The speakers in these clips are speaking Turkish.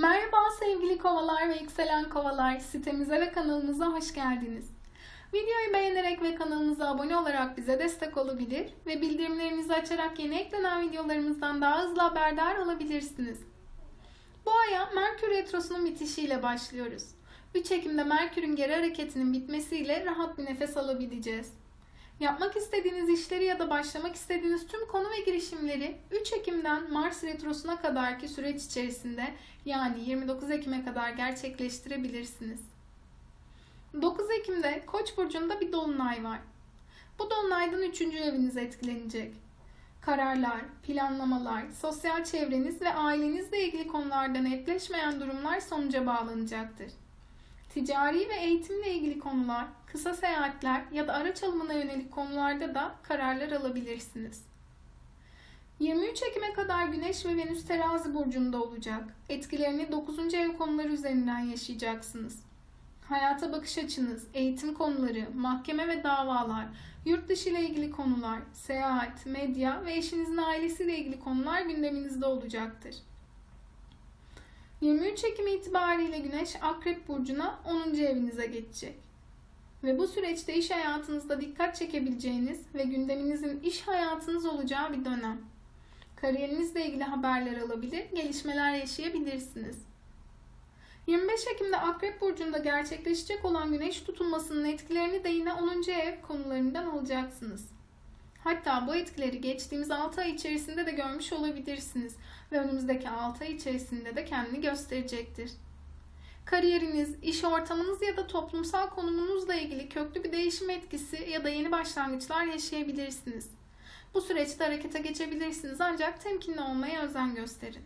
Merhaba sevgili kovalar ve yükselen kovalar. Sitemize ve kanalımıza hoş geldiniz. Videoyu beğenerek ve kanalımıza abone olarak bize destek olabilir ve bildirimlerinizi açarak yeni eklenen videolarımızdan daha hızlı haberdar olabilirsiniz. Bu aya Merkür Retrosu'nun bitişiyle başlıyoruz. 3 Ekim'de Merkür'ün geri hareketinin bitmesiyle rahat bir nefes alabileceğiz. Yapmak istediğiniz işleri ya da başlamak istediğiniz tüm konu ve girişimleri 3 Ekim'den Mars Retrosu'na kadarki süreç içerisinde yani 29 Ekim'e kadar gerçekleştirebilirsiniz. 9 Ekim'de Koç burcunda bir dolunay var. Bu dolunaydan 3. eviniz etkilenecek. Kararlar, planlamalar, sosyal çevreniz ve ailenizle ilgili konularda netleşmeyen durumlar sonuca bağlanacaktır. Ticari ve eğitimle ilgili konular, kısa seyahatler ya da araç alımına yönelik konularda da kararlar alabilirsiniz. 23 Ekim'e kadar Güneş ve Venüs terazi burcunda olacak. Etkilerini 9. ev konuları üzerinden yaşayacaksınız. Hayata bakış açınız, eğitim konuları, mahkeme ve davalar, yurt dışı ile ilgili konular, seyahat, medya ve eşinizin ailesiyle ilgili konular gündeminizde olacaktır. 23 Ekim itibariyle Güneş Akrep Burcu'na 10. evinize geçecek. Ve bu süreçte iş hayatınızda dikkat çekebileceğiniz ve gündeminizin iş hayatınız olacağı bir dönem. Kariyerinizle ilgili haberler alabilir, gelişmeler yaşayabilirsiniz. 25 Ekim'de Akrep Burcu'nda gerçekleşecek olan güneş tutulmasının etkilerini de yine 10. ev konularından alacaksınız. Hatta bu etkileri geçtiğimiz 6 ay içerisinde de görmüş olabilirsiniz ve önümüzdeki 6 ay içerisinde de kendini gösterecektir. Kariyeriniz, iş ortamınız ya da toplumsal konumunuzla ilgili köklü bir değişim etkisi ya da yeni başlangıçlar yaşayabilirsiniz. Bu süreçte harekete geçebilirsiniz ancak temkinli olmaya özen gösterin.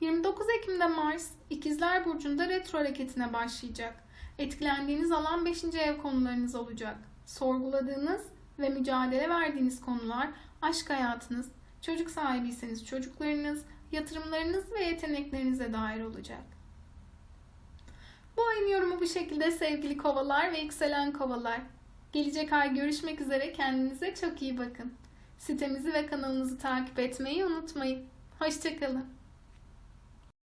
29 Ekim'de Mars, İkizler Burcu'nda retro hareketine başlayacak. Etkilendiğiniz alan 5. ev konularınız olacak. Sorguladığınız ve mücadele verdiğiniz konular aşk hayatınız, çocuk sahibiyseniz çocuklarınız, yatırımlarınız ve yeteneklerinize dair olacak. Bu ayın yorumu bu şekilde sevgili kovalar ve yükselen kovalar. Gelecek ay görüşmek üzere kendinize çok iyi bakın. Sitemizi ve kanalımızı takip etmeyi unutmayın. Hoşçakalın.